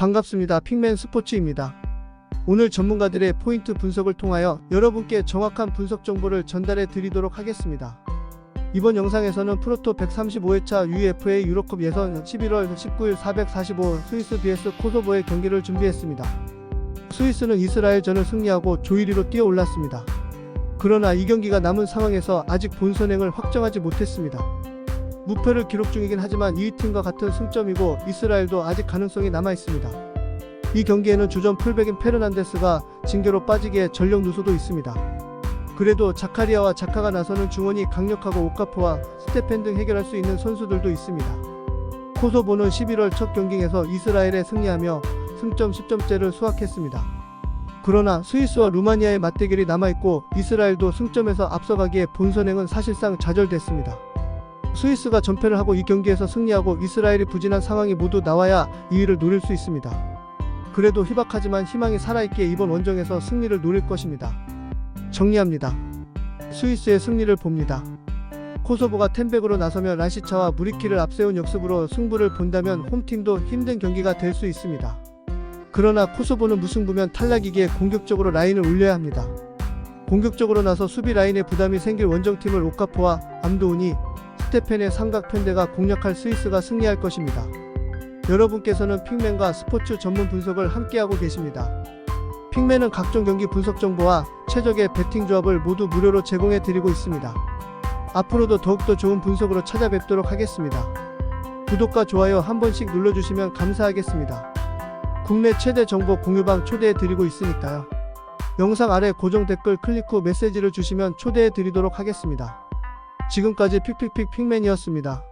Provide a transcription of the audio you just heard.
반갑습니다. 핑맨 스포츠입니다. 오늘 전문가들의 포인트 분석을 통하여 여러분께 정확한 분석 정보를 전달해 드리도록 하겠습니다. 이번 영상에서는 프로토 135회차 UEFA 유로컵 예선 11월 19일 445 스위스 vs 코소보의 경기를 준비했습니다. 스위스는 이스라엘전을 승리하고 조1위로 뛰어올랐습니다. 그러나 이 경기가 남은 상황에서 아직 본선행을 확정하지 못했습니다. 무패를 기록 중이긴 하지만 2위 팀과 같은 승점이고 이스라엘도 아직 가능성이 남아 있습니다. 이 경기에는 주전 풀백인 페르난데스가 징계로 빠지기에 전력 누수도 있습니다. 그래도 자카리아와 자카가 나서는 중원이 강력하고 오카포와 스테펜 등 해결할 수 있는 선수들도 있습니다. 코소보는 11월 첫 경기에서 이스라엘에 승리하며 승점 10점째를 수확했습니다. 그러나 스위스와 루마니아의 맞대결이 남아있고 이스라엘도 승점에서 앞서가기에 본선행은 사실상 좌절됐습니다. 스위스가 전패를 하고 이 경기에서 승리하고 이스라엘이 부진한 상황이 모두 나와야 2위를 노릴 수 있습니다. 그래도 희박하지만 희망이 살아있기에 이번 원정에서 승리를 노릴 것입니다. 정리합니다. 스위스의 승리를 봅니다. 코소보가 텐백으로 나서며 라시차와 무리키를 앞세운 역습으로 승부를 본다면 홈팀도 힘든 경기가 될 수 있습니다. 그러나 코소보는 무승부면 탈락이기에 공격적으로 라인을 올려야 합니다. 공격적으로 나서 수비 라인에 부담이 생길 원정팀을 오카포와 암도운이 스테펜의 삼각 편대가 공략할 스위스가 승리할 것입니다. 여러분께서는 핑맨과 스포츠 전문 분석을 함께하고 계십니다. 핑맨은 각종 경기 분석 정보와 최적의 배팅 조합을 모두 무료로 제공해 드리고 있습니다. 앞으로도 더욱더 좋은 분석으로 찾아뵙도록 하겠습니다. 구독과 좋아요 한 번씩 눌러주시면 감사하겠습니다. 국내 최대 정보 공유방 초대해 드리고 있으니까요. 영상 아래 고정 댓글 클릭 후 메시지를 주시면 초대해 드리도록 하겠습니다. 지금까지 픽픽픽 핑맨이었습니다.